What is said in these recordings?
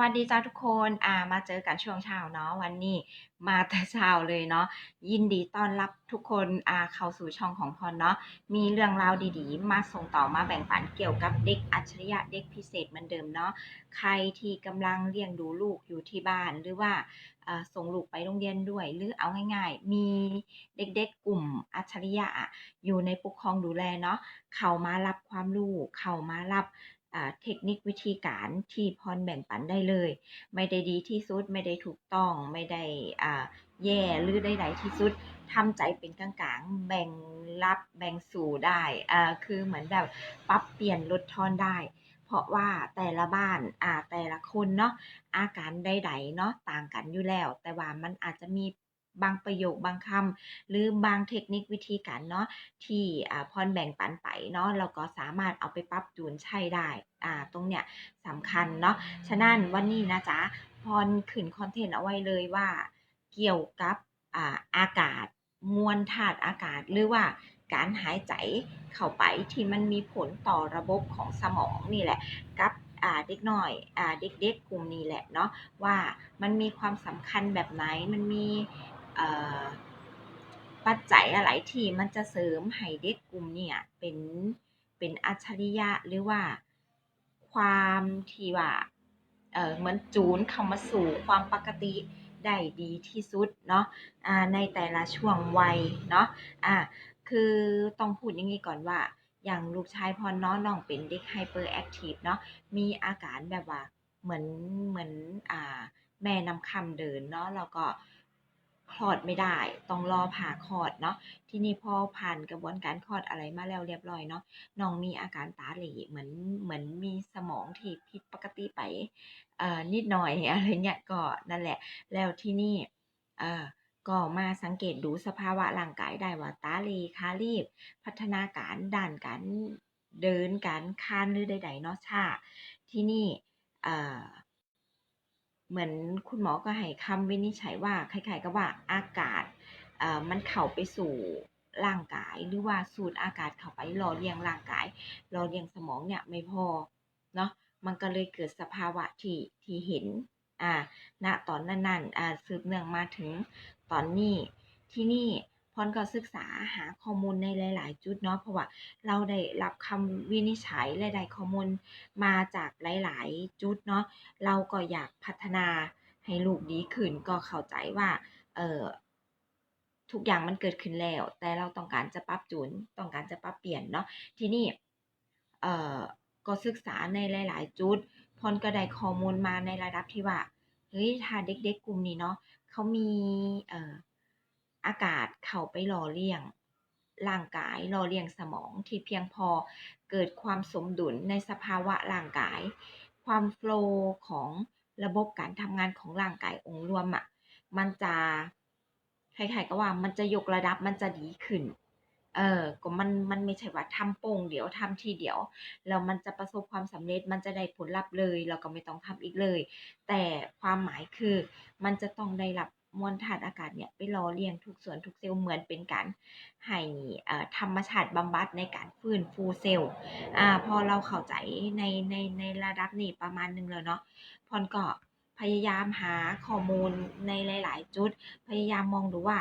วัสดีจ้าทุกคนอ่ามาเจอกันช่วงเช้าเนาะวันนี้มาแต่เช้าเลยเนาะยินดีต้อนรับทุกคนอ่าเข้าสู่ช่องของพรเนาะมีเรื่องราวดีๆ มาส่งต่อมาแบ่งปันเกี่ยวกับเด็กอัจฉริยะเด็กพิเศษเหมือนเดิมเนาะใครที่กำลังเลี้ยงดูลูกอยู่ที่บ้านหรือว่าส่งลูกไปโรงเรียนด้วย หรือเอาง่ายๆ มีเด็กๆกลุ่มอัจฉริยะอยู่ในปกครองดูแลเนาะเข้ามารับความรู้เข้ามารับ เทคนิควิธีการที่พรแบ่งปันได้เลย ไม่ได้ดีที่สุด ไม่ได้ถูกต้อง ไม่ได้อ่าแย่หรือใดๆที่สุดทำใจเป็นกลางๆ แบ่งรับแบ่งสู่ได้คือเหมือนแบบปรับเปลี่ยนลดทอนได้ เพราะว่าแต่ละบ้านแต่ละคนเนาะอาการใดๆเนาะต่างกันอยู่แล้ว แต่ว่ามันอาจจะมี บางประโยคบางคำหรือบางเทคนิควิธีการเนาะที่อ่าพรแบ่งปันไปเนาะแล้วก็สามารถเอาไปปรับจูนใช้ได้อ่าตรงเนี้ยสำคัญเนาะฉะนั้นวันนี้นะจ๊ะพรขึ้นคอนเทนต์เอาไว้เลยว่า เกี่ยวกับอ่าอากาศมวลธาตุอากาศหรือว่าการหายใจเข้าไปที่มันมีผลต่อระบบของสมองนี่แหละกับเด็กน้อยอเด็กๆกลุ่มนี้แหละเนาะว่ามันมีความสำคัญแบบไหนมันมี ปัจจัยอะไรที่มันจะเสริมให้เด็กกลุ่มเนี้ยเป็นเป็นอัจฉริยะหรือว่าความที่ว่าเออเหมือนจูนเข้ามาสู่ความปกติได้ดีที่สุดเนาะในแต่ละช่วงวัยเนาะอ่าคือต้องพูดอย่างงี้ก่อนว่า อย่างลูกชายพรเนาะน้องเป็นเด็ก hyperactive เนาะมีอาการแบบว่าเหมือนเหมือนอ่าแม่นำคำเดินเนาะแล้วก็ คลอดไม่ได้ ต้องรอผ่าคลอดเนาะทีนี้พอผ่านกระบวนการคลอดอะไรมาแล้วเรียบร้อยเนาะน้องมีอาการตาเหล่เหมือนเหมือนมีสมองที่ผิดปกติไปเอ่อนิดหน่อยอะไรเงี้ยก็นั่นแหละ แล้วที่นี้เอ่อก็มาสังเกตดูสภาวะร่างกายได้ว่าตาเหล่ขาลีบ พัฒนาการด้านการเดินการคานหรือใดๆเนาะช้าที่นี้เอ่อ เหมือนคุณหมอก็ให้คำวินิจฉัยว่าคล้ายๆกับว่าอากาศมันเข้าไปสู่ร่างกาย หรือว่าสูดอากาศเข้าไปหล่อเลี้ยงร่างกายหล่อเลี้ยงสมองเนี่ยไม่พอเนาะมันก็เลยเกิดสภาวะที่ที่เห็นอ่าณตอนนั้นๆอ่าสืบเนื่องมาถึงตอนนี้ที่นี่ พรก็ศึกษาหาข้อมูลในหลาย ๆ จุดเนาะเพราะว่าเราได้รับคำวินิจฉัยและได้ข้อมูลมาจากหลาย ๆ จุดเนาะเราก็อยากพัฒนาให้ลูกดีขึ้นก็เข้าใจว่าเออทุกอย่างมันเกิดขึ้นแล้ว แต่เราต้องการจะปรับจูนต้องการจะปรับเปลี่ยนเนาะทีนี้เอ่อก็ศึกษาในหลาย ๆ จุดพรก็ได้ข้อมูลมาในระดับที่ว่าเฮ้ยถ้าเด็ก ๆ กลุ่มนี้เนาะเขามีเอ่อ อากาศเข้าไปหล่อเลี้ยงร่างกายหล่อเลี้ยงสมองที่เพียงพอเกิดความสมดุลในสภาวะร่างกาย ความโฟล์ของระบบการทำงานของร่างกายองค์รวมอะมันจะคล้ายๆกับว่ามันจะยกระดับมันจะดีขึ้น เออก็มันมันไม่ใช่ว่าทำโป้งเดี๋ยวทำทีเดียวแล้วมันจะประสบความสำเร็จมันจะได้ผลลัพธ์เลยแล้วก็ไม่ต้องทำอีกเลย แต่ความหมายคือมันจะต้องได้รับ มวลธาตุอากาศเนี่ยไปหล่อเลี้ยงทุกส่วนทุกเซลล์เหมือนเป็นการให้อ่อธรรมชาติบำบัดในการฟื้นฟูเซลล์อ่าพอเราเข้าใจในในในระดับนี้ประมาณหนึ่งแล้วเนาะพรก็พยายามหาข้อมูลในหลาย ๆ จุด พยายามมองดูว่า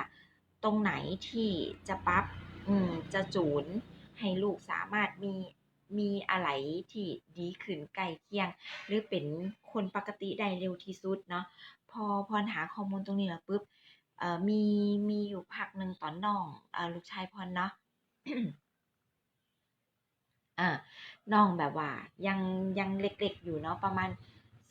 ตรงไหนที่จะปรับอืมจะจูนให้ลูกสามารถมีมีอะไรที่ดีขึ้นใกล้เคียง หรือเป็นคนปกติได้เร็วที่สุดเนาะ พอพรหาข้อมูลตรงนี้แล้วปุ๊บเอ่อมีมีอยู่พักหนึ่งตอนน้องอ่าลูกชายพรเนาะอ่าน้องแบบว่า ยังยังเล็กๆอยู่เนาะประมาณ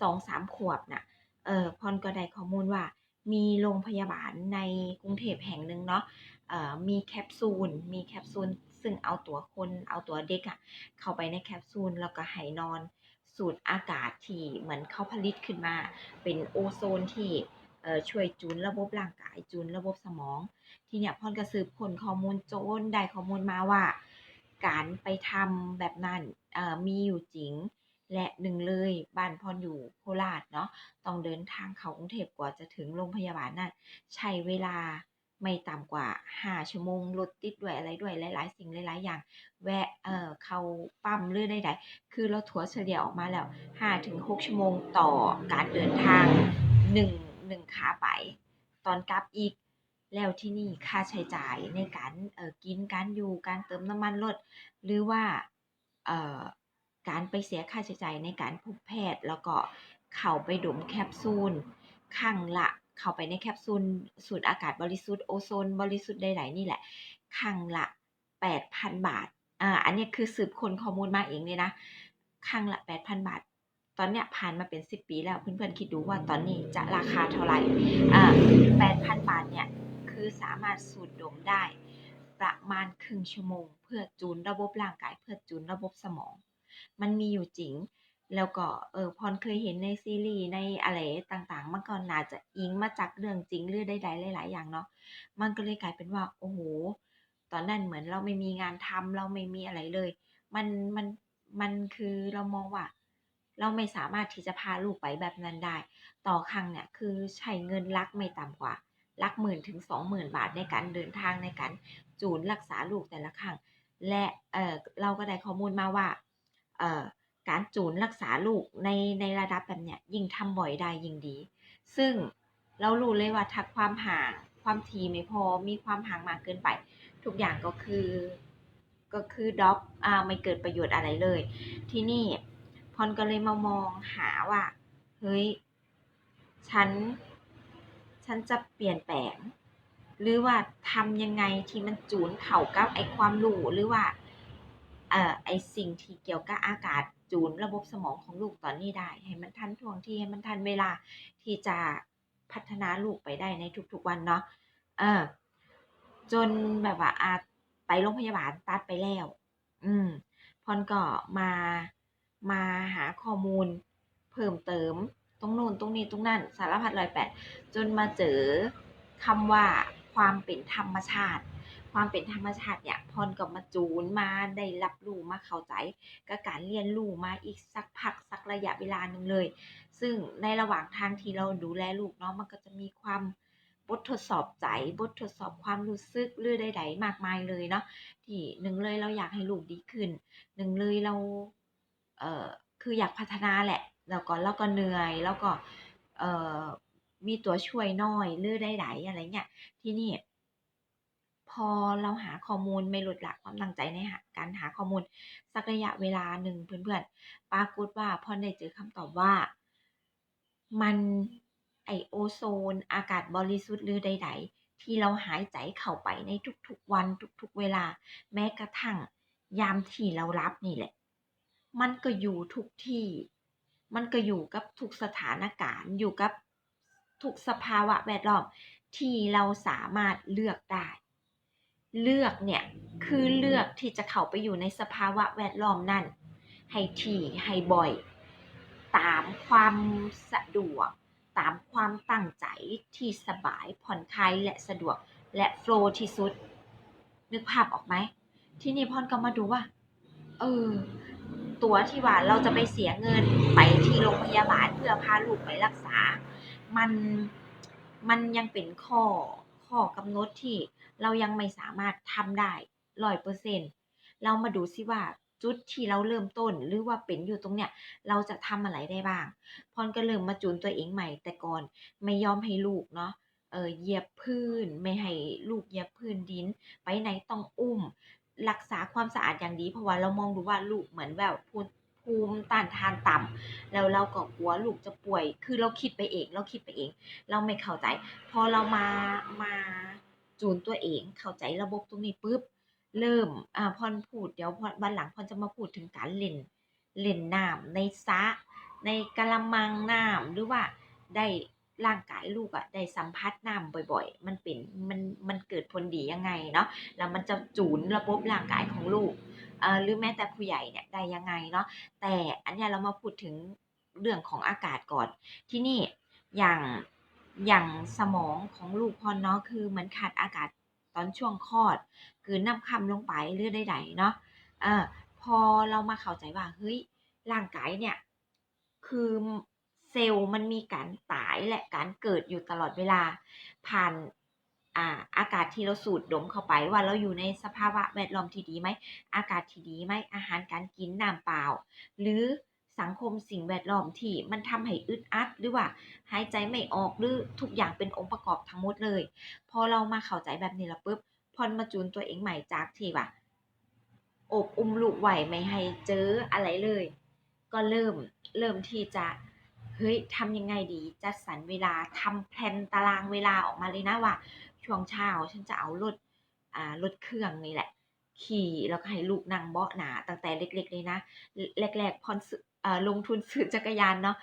2-3ขวบน่ะเออพรก็ได้ข้อมูลว่า มีโรงพยาบาลในกรุงเทพแห่งหนึ่งเนาะเอ่อมีแคปซูล มีแคปซูลซึ่งเอาตัวคนเอาตัวเด็กอะเข้าไปในแคปซูลแล้วก็ให้นอน สูดอากาศที่เหมือนเขาผลิตขึ้นมา เป็นโอโซนที่ช่วยจูนระบบร่างกายจูนระบบสมอง ที่เนี้ยพรก็สืบค้นข้อมูลจนได้ข้อมูลมาว่า การไปทำแบบนั้นมีอยู่จริง และหนึ่งเลยบ้านพรอยู่โคราชเนาะต้องเดินทางเข้ากรุงเทพกว่าจะถึงโรงพยาบาลนั้นใช้เวลา ไม่ต่ำกว่า 5 ชั่วโมงรถติดด้วยอะไรด้วยหลาย ๆ สิ่งหลาย ๆ อย่าง แวะเอ่อเข้าปั๊มหรือใดๆคือเราถัวเฉลี่ยออกมาแล้ว 5-6 ชั่วโมงต่อการเดินทาง 1 1ขาไป ตอนกลับอีกแล้วที่นี่ค่าใช้จ่ายในการเอ่อกินการอยู่การเติมน้ำมันรถหรือว่าเอ่อการไปเสียค่าใช้จ่ายในการพบแพทย์ แล้วก็เข้าไปดมแคปซูลครั้งละ เข้าไปในแคปซูลสูดอากาศบริสุทธิ์โอโซนบริสุทธิ์ใดๆนี่แหละครั้งละ 8,000 บาทอ่าอันนี้คือสืบคนข้อมูลมาเองเลยนะครั้งละ 8,000 บาท ตอนเนี้ยผ่านมาเป็น 10 ปีแล้วเพื่อนๆคิดดูว่าตอนนี้จะราคาเท่าไหร่อ่า8,000 บาทเนี่ยคือสามารถสูดดมได้ประมาณครึ่งชั่วโมง เพื่อจูนระบบร่างกายเพื่อจูนระบบสมอง มันมีอยู่จริง แล้วก็เออพรเคยเห็นในซีรีส์ในอะไรต่างๆ มันก็น่าจะอิงมาจากเรื่องจริงหรือใดๆหลาย ๆ อย่างเนาะมันก็เลยกลายเป็นว่าโอ้โฮตอนนั้นเหมือนเราไม่มีงานทำเราไม่มีอะไรเลย มันมันมันคือเรามองว่า เราไม่สามารถที่จะพาลูกไปแบบนั้นได้ ต่อครั้งเนี่ยคือใช้เงินลักไม่ต่ำกว่าลักหมื่นถึง20,000บาทในการเดินทางในการจูนรักษาลูกแต่ละครั้งและเออเราก็ได้ข้อมูลมาว่าเออ การจูนรักษาลูกในในระดับแบบเนี้ยยิ่งทำบ่อยได้ยิ่งดี ซึ่งเรารู้เลยว่าถ้าความห่างความถี่ไม่พอมีความห่างมากเกินไป ทุกอย่างก็คือ ก็คือด็อปอ่าไม่เกิดประโยชน์อะไรเลย ที่นี้พรก็เลยมามองหาว่า เฮ้ย ฉัน ฉันจะเปลี่ยนแปลง หรือว่าทำยังไงที่มันจูนเข้ากับไอความรู้หรือว่า เอ่อ ไอสิ่งที่เกี่ยวกับอากาศ จูนระบบสมองของลูกตอนนี้ได้ ให้มันทันท่วงทีให้มันทันเวลาที่จะพัฒนาลูกไปได้ในทุกๆวันเนาะเออ จนแบบว่าอาไปโรงพยาบาลตัดไปแล้ว อืมพรก็มามาหาข้อมูลเพิ่มเติมตรงนู้นตรงนี้ตรงนั้นสารพัดรอยแปดจนมาเจอคำว่าความเป็นธรรมชาติ ความเป็นธรรมชาติเนี่ยพรก็มาจูนมาได้รับรู้มาเข้าใจกับการเรียนรู้มาอีกสักพักสักระยะเวลาหนึ่งเลย ซึ่งในระหว่างทางที่เราดูแลลูกเนาะมันก็จะมีความบททดสอบใจบททดสอบความรู้สึกหรือใดๆมากมายเลยเนาะที่1เลยเราอยากให้ลูกดีขึ้น1เลยเราเอ่อคืออยากพัฒนาแหละแล้วก็เราก็เหนื่อยแล้วก็เอ่อมีตัวช่วยน้อยหรือใดๆอะไรเงี้ยที่นี้ พอเราหาข้อมูลไม่หลุดหละความตั้งใจในหาการหาข้อมูล สักระยะเวลาหนึ่งเพื่อนๆปรากฏว่าพรได้เจอคำตอบว่า มันไอโอโซน อากาศบริสุทธิ์หรือใด ๆ ที่เราหายใจเข้าไปในทุกๆวันทุกๆเวลา แม้กระทั่งยามที่เราหลับนี่แหละ มันก็อยู่ทุกที่ มันก็อยู่กับทุกสถานการณ์อยู่กับทุกสภาวะแวดล้อมที่เราสามารถเลือกได้ เลือกเนี่ยคือเลือกที่จะเข้าไปอยู่ในสภาวะแวดล้อมนั้นให้ถี่ให้บ่อย ตามความสะดวก ตามความตั้งใจที่สบายผ่อนคลายและสะดวกและโฟล์ที่สุด นึกภาพออกไหม ที่นี้พรก็มาดูว่า เออ ตัวที่ว่าเราจะไปเสียเงินไปที่โรงพยาบาลเพื่อพาลูกไปรักษา มัน มันยังเป็นข้อ ข้อกำหนดที่ เรายังไม่สามารถทำได้100%เรามาดูซิว่าจุดที่เราเริ่มต้นหรือว่าเป็นอยู่ตรงเนี้ยเราจะทำอะไรได้บ้าง พรก็เริ่มมาจูนตัวเองใหม่แต่ก่อนไม่ยอมให้ลูกเนาะเออเหยียบพื้นไม่ให้ลูกเหยียบพื้นดิน ไปไหนต้องอุ้ม รักษาความสะอาดอย่างดี เพราะว่าเรามองดูว่าลูกเหมือนแบบภูมิภูมิต้านทานต่ำแล้วเราก็กลัวลูกจะป่วย คือเราคิดไปเอง เราคิดไปเอง เราไม่เข้าใจ พอเรามามา จูนตัวเองเข้าใจระบบตรงนี้ปุ๊บเริ่มอ่าพรพูดเดี๋ยวพรวันหลังพรจะมาพูดถึงการเล่นเล่นน้ำในสระในกะละมังน้ำหรือว่าได้ร่างกายลูกอะได้สัมผัสน้ำบ่อยๆ มันเป็นมันมันเกิดผลดียังไงเนาะแล้วมันจะจูนระบบร่างกายของลูกเอ่อหรือแม้แต่ผู้ใหญ่เนี่ยได้ยังไงเนาะแต่อันนี้เรามาพูดถึงเรื่องของอากาศก่อนที่นี้อย่าง อย่างสมองของลูกพรเนาะคือเหมือนขาดอากาศตอนช่วงคลอดกลืนน้ำคำลงไปหรือใดๆเนาะเออพอเรามาเข้าใจว่าเฮ้ยร่างกายเนี่ย คือเซลล์มันมีการตายและการเกิดอยู่ตลอดเวลา ผ่านอาอากาศที่เราสูดดมเข้าไปว่าเราอยู่ในสภาวะแวดล้อมที่ดีไหม อากาศที่ดีไหมอาหารการกินน้ำเปล่า หรือ สังคมสิ่งแวดล้อมที่มันทำให้อึดอัด หรือว่าหายใจไม่ออกหรือทุกอย่างเป็นองค์ประกอบทั้งหมดเลย พอเรามาเข้าใจแบบนี้แล้วปุ๊บพอนมาจูนตัวเองใหม่จากที่ว่าอบอุ้มลูกไหวไม่ให้เจออะไรเลย ก็เริ่มเริ่มที่จะเฮ้ยทำยังไงดีจัดสรรเวลาทำแพลนตารางเวลาออกมาเลยนะว่า ช่วงเช้าฉันจะเอารถอ่ารถเครื่องนี่แหละ ขี่แล้วก็ให้ลูกนั่งเบาะหนาตั้งแต่เล็กๆเลยนะ แรกๆพอนสื่อ ลงทุนซื้อจักรยานเนาะ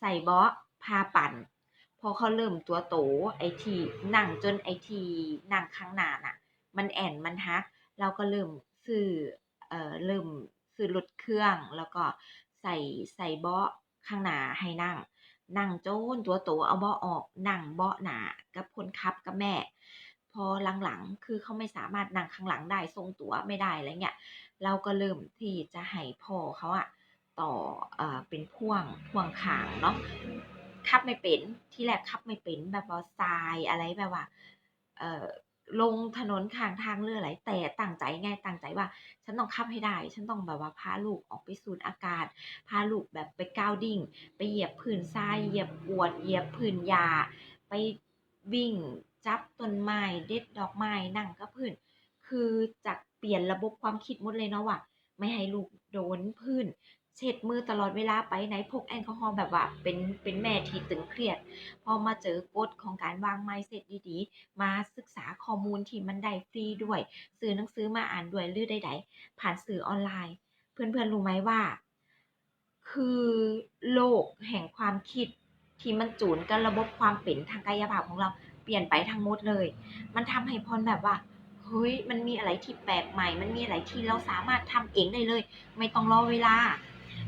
ใส่บาะพาปั่น พอเขาเริ่มตัวโตไอทีนั่งจนไอทีนั่งข้างหน้าน่ะ มันแอนมันฮัก เราก็เริ่มซื้อเอ่อเริ่มซื้อรถเครื่องแล้วก็ใส่ใส่เบาะข้างหน้าให้นั่ง นั่งโจนตัวโตเอาเบาะออกนั่งเบาะหนากับคนขับกับแม่ พอหลังๆคือเขาไม่สามารถนั่งข้างหลังได้ทรงตัวไม่ได้อะไรเงี้ยเราก็เริ่มที่จะให้พ่อเขาอะ ต่อเอ่อเป็นพ่วงพ่วงขางเนาะขับไม่เป็นที่แรกขับไม่เป็นแบบว่าทรายอะไรแบบว่าเอ่อลงถนนข้างทางเรืออะไรแต่ตั้งใจไงตั้งใจว่า ฉันต้องขับให้ได้ ฉันต้องแบบว่าพาลูกออกไปสูดอากาศ พาลูกแบบไปก้าวดิ่ง ไปเหยียบพื้นทรายเหยียบกวดเหยียบพื้นหญ้าไปวิ่งจับต้นไม้เด็ดดอกไม้นั่งกับพื้นคือจากเปลี่ยนระบบความคิดหมดเลยเนาะว่าไม่ให้ลูกโดนพื้น เช็ดมือตลอดเวลาไปไหนพกแอลกอฮอล์แบบว่าเป็นเป็นแม่ที่ตึงเครียด พอมาเจอกฎของการวางไมเสร็จดีๆ มาศึกษาข้อมูลที่มันได้ฟรีด้วยซื้อหนังสือมาอ่านด้วยหรือใดๆผ่านสื่อออนไลน์ เพื่อนๆรู้ไหมว่า คือโลกแห่งความคิดที่มันจูนกับระบบความเป็นทางกายภาพของเราเปลี่ยนไปทั้งหมดเลย มันทำให้พรแบบว่าเฮ้ยมันมีอะไรที่แปลกใหม่ มันมีอะไรที่เราสามารถทำเองได้เลย ไม่ต้องรอเวลา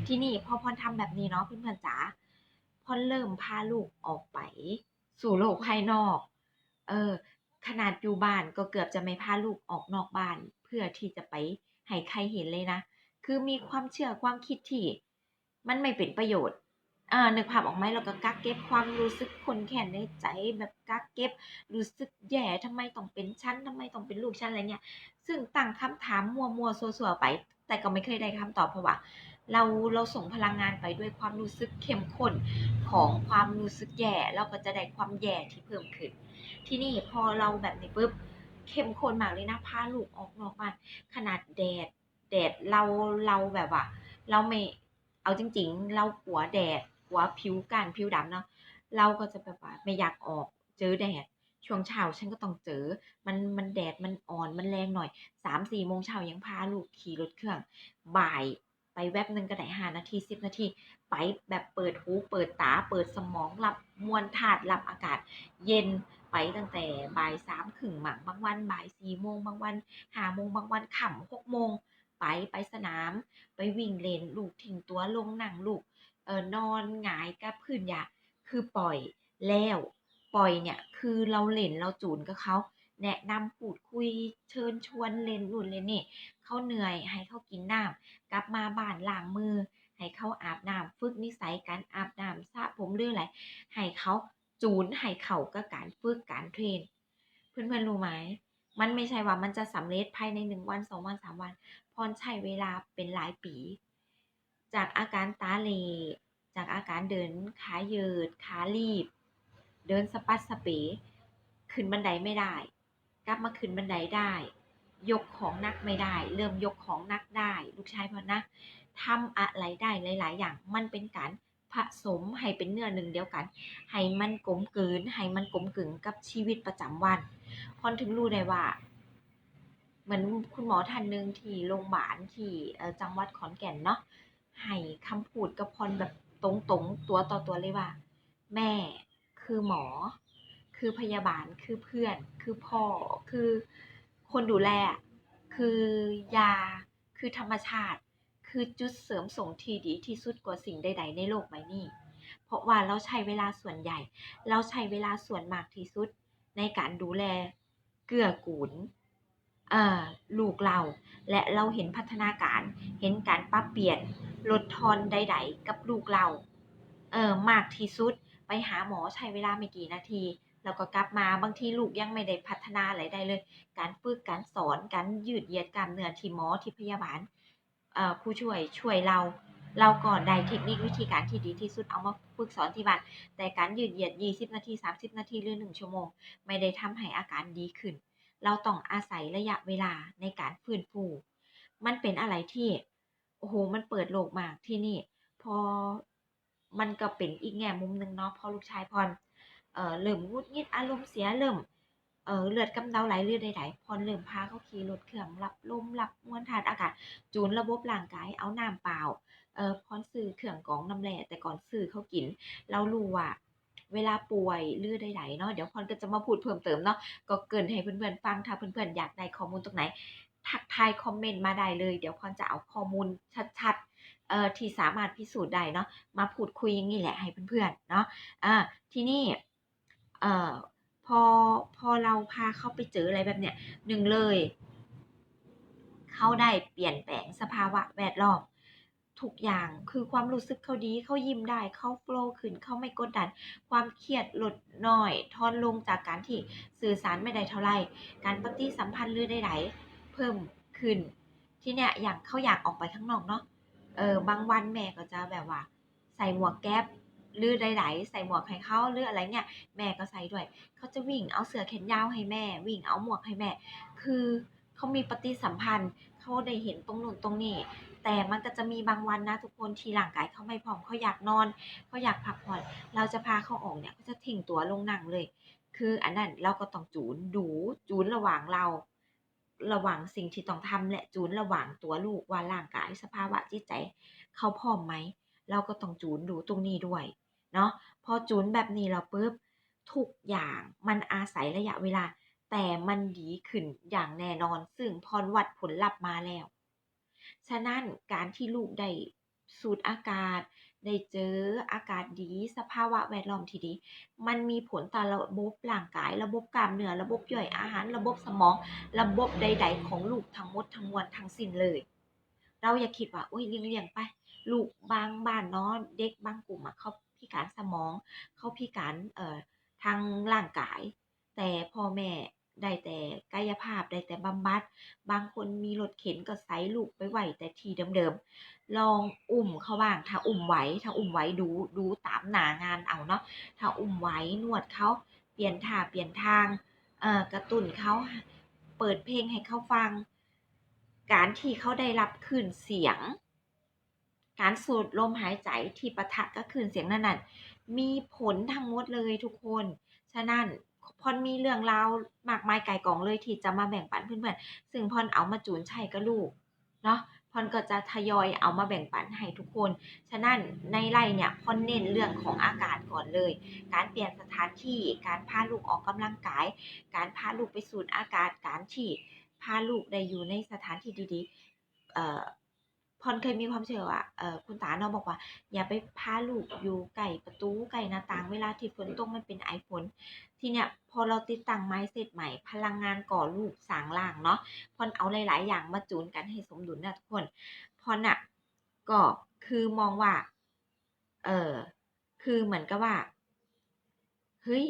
ที่นี่พอพรทำแบบนี้เนาะเพื่อนๆจ๋าพรเริ่มพาลูกออกไป สู่โลกภายนอก เออ ขนาดอยู่บ้านก็เกือบจะไม่พาลูกออกนอกบ้าน เพื่อที่จะไปให้ใครเห็นเลยนะ คือมีความเชื่อความคิดที่มันไม่เป็นประโยชน์อ่านึกภาพออกไหมเราก็กักเก็บความรู้สึกคนแค้นในใจแบบกักเก็บรู้สึกแย่ทำไมต้องเป็นฉันทำไมต้องเป็นลูกฉันอะไรเงี้ย ซึ่งตั้งคำถามมัวๆซัวๆไป แต่ก็ไม่เคยได้คำตอบเพราะว่า เราเราส่งพลังงานไปด้วยความรู้สึกเข้มข้นของความรู้สึกแย่เราก็จะได้ความแย่ที่เพิ่มขึ้น ที่นี่พอเราแบบนี้ปุ๊บเข้มข้นมากเลยนะพาลูกออกนอกบ้านขนาดแดดแดดเราเราแบบว่า เราไม่เอาจริง ๆ เรากลัวแดดกลัวผิวการผิวดำเนาะเราก็จะแบบว่าไม่อยากออกเจอแดดช่วงเช้าฉันก็ต้องเจอ มันมันแดดมันอ่อนมันแรงหน่อยสามสี่โมงเช้ายังพาลูกขี่รถเครื่อง บ่าย ไปแวบหนึ่งก็ได้ห้านาทีสิบนาที ไปแบบเปิดหูเปิดตา เปิดสมองรับมวลธาตุรับอากาศ เย็นไปตั้งแต่บ่ายสามขึ่งหมังบางวันบ่ายสี่โมงบางวันห้าโมงบางวันค่ำหกโมงไปไปสนาม ไปวิ่งเล่นลูกทิ้งตัวลงหนังลูกเออนอนหงายกับพื้นหญ้าคือปล่อยแล้วปล่อยเนี่ยคือเราเล่นเราจูนกับเขาแนะนำพูดคุยเชิญชวนเล่นนู่นเล่นนี่ เขาเหนื่อย ให้เขากินน้ำกลับมาบ้านล้างมือ ให้เขาอาบน้ำฝึกนิสัยการอาบน้ำสระผมหรืออะไรให้เขาจูนให้เขากับการฝึกการเทรน เพื่อนๆรู้ไหมมันไม่ใช่ว่ามันจะสำเร็จภายในหนึ่งวันสองวันสามวันพรใช้เวลาเป็นหลายปี จากอาการตาเหลจากอาการเดินขาเยิดขาลีบ เดินสปัดสเปขึ้นบันไดไม่ได้ กลับมาขึ้นบันไดได้ ยกของนักไม่ได้ เริ่มยกของนักได้ ลูกชายพอนะทำอะไรได้หลาย ๆ อย่างมันเป็นการผสมให้เป็นเนื้อหนึ่งเดียวกัน ให้มันกลมกลืนให้มันกลมกลืนกับชีวิตประจำวันพรถึงรู้ได้ว่าเหมือนคุณหมอท่านหนึ่งที่โรงพยาบาลที่จังหวัดขอนแก่นเนาะให้คำพูดกับพรแบบตรงๆตัวต่อตัวเลยว่า แม่คือหมอ คือพยาบาลคือเพื่อน คือพ่อคือ คนดูแล คือยา คือธรรมชาติ คือจุดเสริมส่งที่ดีที่สุดกว่าสิ่งใด ๆ ในโลกใบนี้ เพราะว่าเราใช้เวลาส่วนใหญ่ เราใช้เวลาส่วนมากที่สุดในการดูแล เกื้อกูลลูกเรา และเราเห็นพัฒนาการ เห็นการปรับเปลี่ยน ลดทอนใด ๆ กับลูกเรา เออมากที่สุด ไปหาหมอใช้เวลาไม่กี่นาที แล้วก็กลับมาบางทีลูกยังไม่ได้พัฒนาอะไรได้เลย การฝึกการสอนการยืดเยียดกล้ามเนื้อที่หมอที่พยาบาลผู้ช่วยช่วยเรา เราก็ได้เทคนิควิธีการที่ดีที่สุดเอามาฝึกสอนที่บ้านแต่การยืดเหยียด 20 นาที 30 นาทีหรือ 1 ชั่วโมง ไม่ได้ทำให้อาการดีขึ้น เราต้องอาศัยระยะเวลาในการฟื้นฟูมันเป็นอะไรที่โอ้โหมันเปิดโลกมากที่นี่ พอมันก็เป็นอีกแง่มุมหนึ่งเนาะพอลูกชายพร เอ่อเริ่มงุดหงิดอารมณ์เสียเริ่มเออเลือดกำเดาไหลเลือดใดๆพรเริ่มพาเขาขี่รถเครื่องรับลมรับมวลทานอากาศ จูนระบบร่างกายเอาน้ำเปล่าเออพรซื้อเครื่องกองน้ำแร่แต่ก่อนซื้อเขากิน เรารู้ว่าเวลาป่วยหรือดใดๆเนาะเดี๋ยวพรก็จะมาพูดเพิ่มเติมเนาะก็เกินให้เพื่อนๆฟังถ้าเพื่อนๆอยากได้ข้อมูลตรงไหน ทักทายคอมเมนต์มาได้เลย เดี๋ยวพรจะเอาข้อมูลชัดๆเอ่อที่สามารถพิสูจน์ได้เนาะมาพูดคุยอย่างนี้แหละให้เพื่อนๆเนาะอ่าทีนี้ เอ่อพอพอเราพาเขาไปเจออะไรแบบเนี้ยหนึ่งเลย เขาได้เปลี่ยนแปลงสภาวะแวดล้อมทุกอย่างคือความรู้สึกเขาดีเขายิ้มได้เขาโฟล์ขึ้นเขาไม่กดดัน ความเครียดลดน้อยทอนลงจากการที่สื่อสารไม่ได้เท่าไหร่การปฏิสัมพันธ์หรือใดๆเพิ่มขึ้น ที่เนี้ยอย่างเขาอยากออกไปข้างนอกเนาะเออบางวันแม่ก็จะแบบว่า ใส่หมวกแก๊ป หรือใดๆใส่หมวกให้เขาหรืออะไรเงี้ยแม่ก็ใส่ด้วยเขาจะวิ่งเอาเสื้อแขนยาวให้แม่ วิ่งเอาหมวกให้แม่ คือเขามีปฏิสัมพันธ์เขาได้เห็นตรงนู้นตรงนี้แต่มันก็จะมีบางวันนะทุกคนที่ร่างกายเขาไม่พร้อมเขาอยากนอนเขาอยากพักผ่อน เราจะพาเขาออกเนี่ยก็จะทิ้งตัวลงนั่งเลย คืออันนั้นเราก็ต้องจูนดูจูนระหว่างเรา ระหว่างสิ่งที่ต้องทำและจูนระหว่างตัวลูกว่าร่างกายสภาวะจิตใจเขาพร้อมไหม เราก็ต้องจูนดูตรงนี้ด้วย เนาะพอจูนแบบนี้เราปุ๊บทุกอย่างมันอาศัยระยะเวลา แต่มันดีขึ้นอย่างแน่นอนซึ่งพรวัดผลลัพธ์มาแล้ว ฉะนั้นการที่ลูกได้สูดอากาศ ได้เจออากาศดี สภาวะแวดล้อมที่ดี มันมีผลต่อระบบร่างกาย ระบบกล้ามเนื้อระบบย่อยอาหาร ระบบสมอง ระบบใด ๆ ของลูกทั้งหมดทั้งมวลทั้งสิ้นเลย เราอย่าคิดว่าโอ้ยเลี้ยงๆไป ลูกบางบ้านเนาะเด็กบางกลุ่มอะเขา พิการสมอง เขาพิการเอ่อทางร่างกาย แต่พ่อแม่ได้แต่กายภาพได้แต่บำบัด บางคนมีรถเข็นก็ไซลูกไปไหวแต่ทีเดิมๆ ลองอุ้มเขาบ้าง ถ้าอุ้มไหว ถ้าอุ้มไหวดูดูตามหนางานเอาเนาะ ถ้าอุ้มไหวนวดเขาเปลี่ยนท่าเปลี่ยนทางเอ่อกระตุ้นเขาเปิดเพลงให้เขาฟัง การที่เขาได้รับคลื่นเสียง การสูดลมหายใจที่ปะทะกับคลื่นเสียงนั้นน่ะมีผลทั้งหมดเลยทุกคน ฉะนั้นพรมีเรื่องราวมากมายไก่กองเลยที่จะมาแบ่งปันเพื่อนๆ ซึ่งพรเอามาจูนใช้กับลูกเนาะพรก็จะทยอยเอามาแบ่งปันให้ทุกคน ฉะนั้นในไล่เนี่ยพรเน้นเรื่องของอากาศก่อนเลย การเปลี่ยนสถานที่ การพาลูกออกกำลังกาย การพาลูกไปสูดอากาศ การที่พาลูกได้อยู่ในสถานที่ดีๆเอ่อ พรเคยมีความเชื่อว่าเอ่อคุณตาเนาะบอกว่า อย่าไปพาลูกอยู่ใกล้ประตูใกล้หน้าต่างเวลาที่ฝนตกมันเป็นไอฝนทีเนี้ยพอเราติดตั้งไม้เสร็จใหม่ พลังงานก่อลูกสางล่างเนาะพรเอาหลาย ๆ อย่างมาจูนกันให้สมดุลนะทุกคนพรน่ะก็คือมองว่าเออคือเหมือนกับว่าเฮ้ย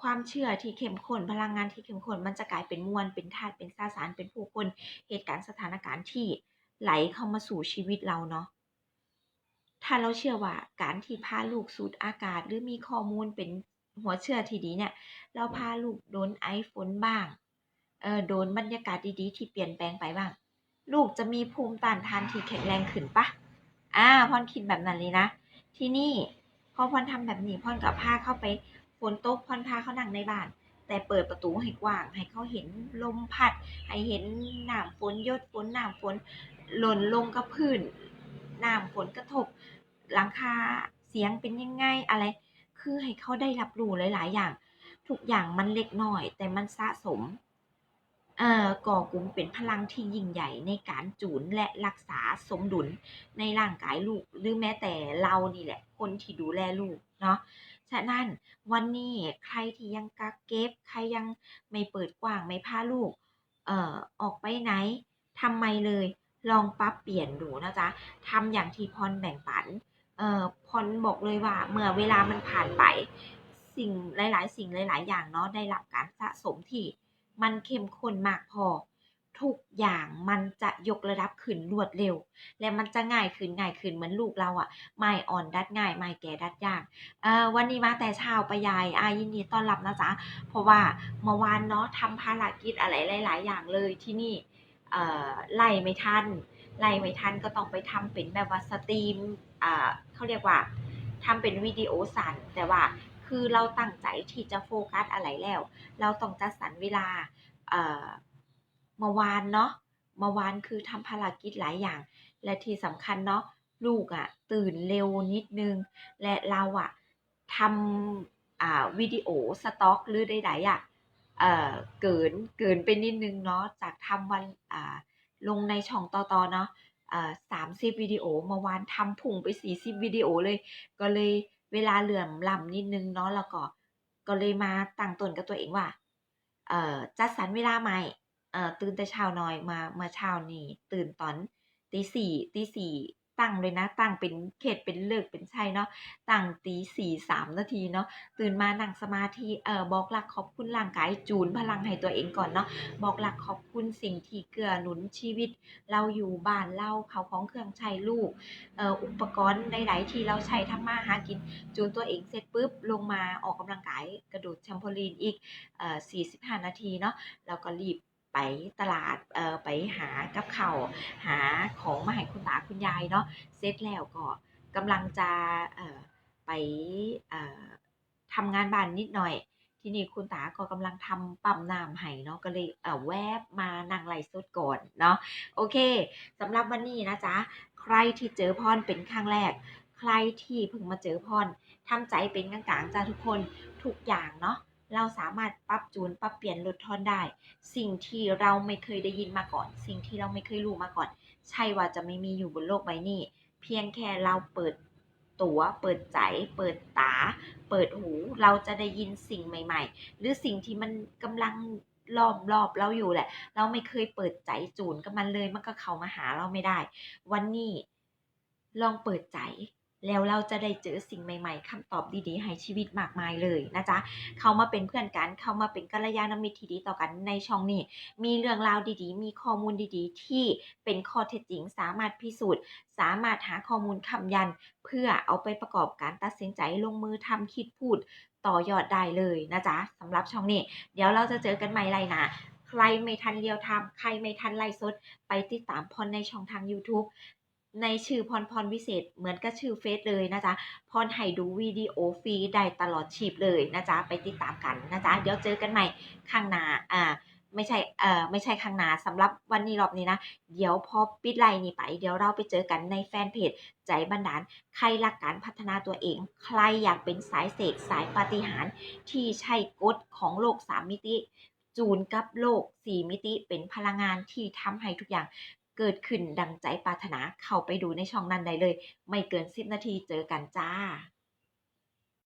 ความเชื่อที่เข้มข้นพลังงานที่เข้มข้นมันจะกลายเป็นมวลเป็นธาตุเป็นสสารเป็นผู้คนเหตุการณ์สถานการณ์ที่ ไหลเข้ามาสู่ชีวิตเราเนาะถ้าเราเชื่อว่าการที่พาลูกสูดอากาศ หรือมีข้อมูลเป็นหัวเชื่อที่ดีเนี่ย เราพาลูกโดนไอฝนบ้างเออโดนบรรยากาศดีๆ ที่เปลี่ยนแปลงไปบ้าง ลูกจะมีภูมิต้านทานที่แข็งแรงขึ้นปะอ่าพรคิดแบบนั้นเลยนะ ที่นี่พอพรทำแบบนี้พรกับพาเข้าไปฝนตกพรพาเขานั่งในบ้าน แต่เปิดประตูให้กว้าง ให้เขาเห็นลมพัด ให้เห็นหน้ำฝนยดฝนหน้ำฝน หล่นลงกับพื้นน้ำฝนกระทบ หลังคาเสียงเป็นยังไงอะไร คือให้เขาได้รับรู้หลาย ๆ อย่าง ทุกอย่างมันเล็กน้อย แต่มันสะสมเอ่อก่อกลุ่มเป็นพลังที่ยิ่งใหญ่ในการจูนและรักษาสมดุลในร่างกายลูก หรือแม้แต่เรานี่แหละ คนที่ดูแลลูกเนาะฉะนั้นวันนี้ใครที่ยังกักเก็บ ใครยังไม่เปิดกว้างไม่พาลูก เอ่อออกไปไหนทำไมเลย ลองปรับเปลี่ยนดูนะจ๊ะทำอย่างที่พรแบ่งปันเอ่อพรบอกเลยว่า เมื่อเวลามันผ่านไป สิ่งหลาย ๆ สิ่งหลาย ๆ อย่างเนาะได้รับการสะสมที่ มันเข้มข้นมากพอ ทุกอย่างมันจะยกระดับขึ้นรวดเร็ว และมันจะง่ายขึ้นง่ายขึ้นเหมือนลูกเราอะไม่อ่อนดัดง่ายไม่แก่ดัดยากเอ่อวันนี้มาแต่เช้าปยายอายินดีต้อนรับนะจ๊ะเพราะว่าเมื่อวานเนาะทำภารกิจอะไรหลาย ๆ อย่างเลยที่นี่ ไล่ไม่ทันไล่ไม่ทันก็ต้องไปทำเป็นแบบว่าสตรีมเขาเรียกว่าทำเป็นวิดีโอสั้นแต่ว่าคือเราตั้งใจที่จะโฟกัสอะไรแล้ว เราต้องจัดสรรเวลาเมื่อวานเนาะเมื่อวานคือทำภารกิจหลายอย่าง และที่สำคัญเนาะลูกอะ่ะตื่นเร็วนิดนึง และเราอะ่ะทำวิดีโอสต็อกหรือใดๆอะ เอ่อเกินเกินไปนิดนึงเนาะจากทำวันอ่าลงในช่องต่อๆเนาะอ่อสามสิบวิดีโอเมื่อวานทำพุ่งไปสี่สิบวิดีโอเลย ก็เลยเวลาเหลื่อมล้ำนิดนึงเนาะแล้วก็ก็เลยมาตั้งตนกับตัวเองว่าเอ่อจัดสรรเวลาใหม่เอ่อตื่นแต่เช้าหน่อยมาเมื่อเช้านี้ตื่นตอนตีสี่ตีสี่ ตั้งเลยนะ ตั้งเป็นเขตเป็นเลิกเป็นใช่เนาะตั้งตีสี่สามนาทีเนาะตื่นมานั่งสมาธิเอ่อบอกหลักขอบคุณร่างกายจูนพลังให้ตัวเองก่อนเนาะบอกหลักขอบคุณสิ่งที่เกื้อหนุนชีวิต เราอยู่บ้านเราเขาของเครื่องใช้ลูกเอ่ออุปกรณ์ใดๆที่เราใช้ทำมาหากิน จูนตัวเองเสร็จปุ๊บลงมาออกกำลังกายกระโดดแชมโพลีนอีกเอ่อ45 นาทีเนาะแล้วก็รีบ ไปตลาดเอ่อไปหากับเข้าหาของมาให้คุณตาคุณยายเนาะเสร็จแล้วก็กำลังจะเอ่อไปเอ่อทำงานบ้านนิดหน่อย ทีนี้คุณตาก็กำลังทำปั๊มน้ำให้เนาะก็เลยเอ่อแวบมานั่งไลฟ์สดก่อนเนาะโอเคสำหรับวันนี้นะจ๊ะใครที่เจอพรเป็นครั้งแรก ใครที่เพิ่งมาเจอพรทำใจเป็นกลางๆจ้าทุกคนทุกอย่างเนาะเราสามารถปรับ จูนปรับเปลี่ยนลดทอนได้ สิ่งที่เราไม่เคยได้ยินมาก่อน สิ่งที่เราไม่เคยรู้มาก่อน ใช่ว่าจะไม่มีอยู่บนโลกใบนี้ เพียงแค่เราเปิดตัว เปิดใจ เปิดตา เปิดหู เราจะได้ยินสิ่งใหม่ ๆ หรือสิ่งที่มันกำลังล้อมรอบเราอยู่แหละ เราไม่เคยเปิดใจจูนกับมันเลย มันก็เข้ามาหาเราไม่ได้ วันนี้ลองเปิดใจ แล้วเราจะได้เจอสิ่งใหม่ๆคำตอบดีๆ ให้ชีวิตมากมายเลยนะจ๊ะ เข้ามาเป็นเพื่อนกัน เข้ามาเป็นกัลยาณมิตรที่ดีต่อกันในช่องนี้ มีเรื่องราวดีๆ มีข้อมูลดีๆ ที่เป็นข้อเท็จจริง สามารถพิสูจน์ สามารถหาข้อมูลคำยัน เพื่อเอาไปประกอบการตัดสินใจลงมือทำคิดพูด ต่อยอดได้เลยนะจ๊ะสำหรับช่องนี้ เดี๋ยวเราจะเจอกันใหม่ไรนะใครไม่ทันเรียวทำใครไม่ทันไล่สด ไปติดตามพรในช่องทาง YouTube ในชื่อพรพรวิเศษเหมือนกับชื่อเฟซเลยนะจ๊ะพรให้ดูวิดีโอฟรีได้ตลอดชีพเลยนะจ๊ะไปติดตามกันนะจ๊ะเดี๋ยวเจอกันใหม่ข้างหน้าอ่าไม่ใช่เอ่อไม่ใช่ข้างหน้าสำหรับวันนี้รอบนี้นะ เดี๋ยวพอปิดไลน์นี้ไป เดี๋ยวเราไปเจอกันในแฟนเพจใจบันดาล ใครรักการพัฒนาตัวเอง ใครอยากเป็นสายเสกสายปาฏิหาริย์ที่ใช่กฎของโลกสามมิติ จูนกับโลก 4 มิติเป็นพลังงานที่ทำให้ทุกอย่าง เกิดขึ้นดังใจปรารถนาเข้าไปดูในช่องนั้นได้เลย ไม่เกิน 10 นาทีเจอกันจ้า